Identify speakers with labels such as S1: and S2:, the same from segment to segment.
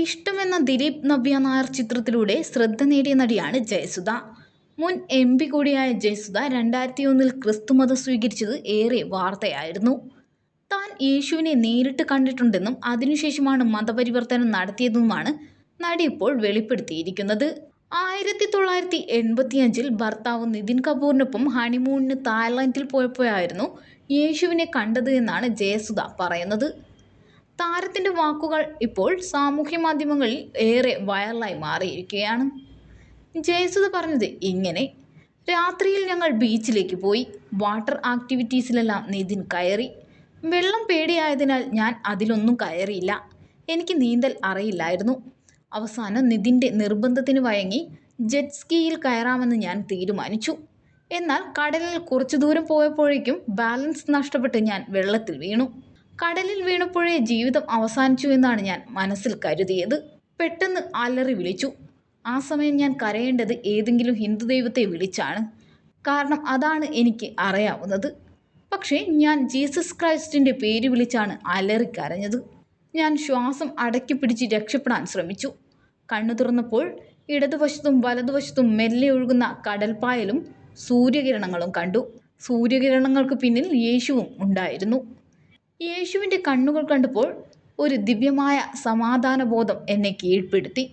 S1: ഇഷ്ടമെന്ന ദിലീപ് നവ്യ നായർ ചിത്രത്തിലൂടെ ശ്രദ്ധ നേടിയ നടിയാണ് ജയസുധ. മുൻ എം പി കൂടിയായ ജയസുധ രണ്ടായിരത്തി ഒന്നിൽ ക്രിസ്തുമതം സ്വീകരിച്ചത് ഏറെ വാർത്തയായിരുന്നു. താൻ യേശുവിനെ നേരിട്ട് കണ്ടിട്ടുണ്ടെന്നും അതിനുശേഷമാണ് മതപരിവർത്തനം നടത്തിയതെന്നുമാണ് നടി ഇപ്പോൾ വെളിപ്പെടുത്തിയിരിക്കുന്നത്. ആയിരത്തി തൊള്ളായിരത്തി എൺപത്തിയഞ്ചിൽ ഭർത്താവ് നിതിൻ കപൂറിനൊപ്പം ഹണിമൂണിന് തായ്ലാൻഡിൽ പോയപ്പോഴായിരുന്നു യേശുവിനെ കണ്ടത് എന്നാണ് ജയസുധ പറയുന്നത്. താരത്തിന്റെ വാക്കുകൾ ഇപ്പോൾ സാമൂഹ്യ മാധ്യമങ്ങളിൽ ഏറെ വൈറലായി മാറിയിരിക്കുകയാണ്. ജയസുധ പറഞ്ഞത് ഇങ്ങനെ രാത്രിയിൽ ഞങ്ങൾ ബീച്ചിലേക്ക് പോയി വാട്ടർ ആക്ടിവിറ്റീസിലെല്ലാം നിതിൻ കയറി. വെള്ളം പേടിയായതിനാൽ ഞാൻ അതിലൊന്നും കയറിയില്ല. എനിക്ക് നീന്തൽ അറിയില്ലായിരുന്നു. അവസാനം നിതിന്റെ നിർബന്ധത്തിന് വഴങ്ങി ജെറ്റ് സ്കീയിൽ കയറാമെന്ന് ഞാൻ തീരുമാനിച്ചു. എന്നാൽ കടലിൽ കുറച്ചു ദൂരം പോയപ്പോഴേക്കും ബാലൻസ് നഷ്ടപ്പെട്ട് ഞാൻ വെള്ളത്തിൽ വീണു. കടലിൽ വീണപ്പോഴേ ജീവിതം അവസാനിച്ചു എന്നാണ് ഞാൻ മനസ്സിൽ കരുതിയത്. പെട്ടെന്ന് അലറി വിളിച്ചു. ആ സമയം ഞാൻ കരയേണ്ടത് ഏതെങ്കിലും ഹിന്ദു ദൈവത്തെ വിളിച്ചാണ്. കാരണം അതാണ് എനിക്ക് അറിയാവുന്നത്. പക്ഷേ ഞാൻ ജീസസ് ക്രൈസ്റ്റിന്റെ പേര് വിളിച്ചാണ് അലറി കരഞ്ഞത്. ഞാൻ ശ്വാസം അടക്കി പിടിച്ച് രക്ഷപ്പെടാൻ ശ്രമിച്ചു. കണ്ണു തുറന്നപ്പോൾ ഇടതുവശത്തും വലതുവശത്തും മെല്ലെ ഒഴുകുന്ന കടൽപ്പായലും സൂര്യകിരണങ്ങളും കണ്ടു. സൂര്യകിരണങ്ങൾക്ക് പിന്നിൽ യേശുവും ഉണ്ടായിരുന്നു. യേശുവിന്റെ കണ്ണുകൾ കണ്ടപ്പോൾ ഒരു ദിവ്യമായ സമാധാനബോധം എന്നെ കീഴ്പ്പെടുത്തി.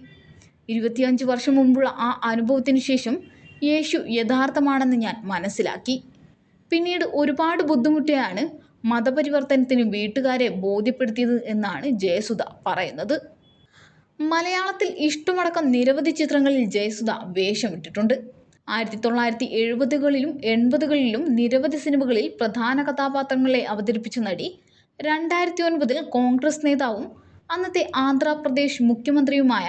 S1: ഇരുപത്തിയഞ്ച് വർഷം മുമ്പുള്ള ആ അനുഭവത്തിന് ശേഷം യേശു യഥാർത്ഥമാണെന്ന് ഞാൻ മനസ്സിലാക്കി. പിന്നീട് ഒരുപാട് ബുദ്ധിമുട്ടിയാണ് മതപരിവർത്തനത്തിന് വീട്ടുകാരെ ബോധ്യപ്പെടുത്തിയത് എന്നാണ് ജയസുധ പറയുന്നത്. മലയാളത്തിൽ ഇഷ്ടമടക്കം നിരവധി ചിത്രങ്ങളിൽ ജയസുധ വേഷമിട്ടിട്ടുണ്ട് ആയിരത്തി തൊള്ളായിരത്തി എഴുപതുകളിലും എൺപതുകളിലും നിരവധി സിനിമകളിൽ പ്രധാന കഥാപാത്രങ്ങളെ അവതരിപ്പിച്ച നടി രണ്ടായിരത്തി ഒൻപതിൽ കോൺഗ്രസ് നേതാവും അന്നത്തെ ആന്ധ്രാപ്രദേശ് മുഖ്യമന്ത്രിയുമായ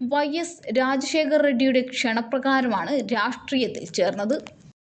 S1: വൈ എസ് രാജശേഖർ റെഡ്ഡിയുടെ ക്ഷണപ്രകാരമാണ് രാഷ്ട്രീയത്തിൽ ചേർന്നത്.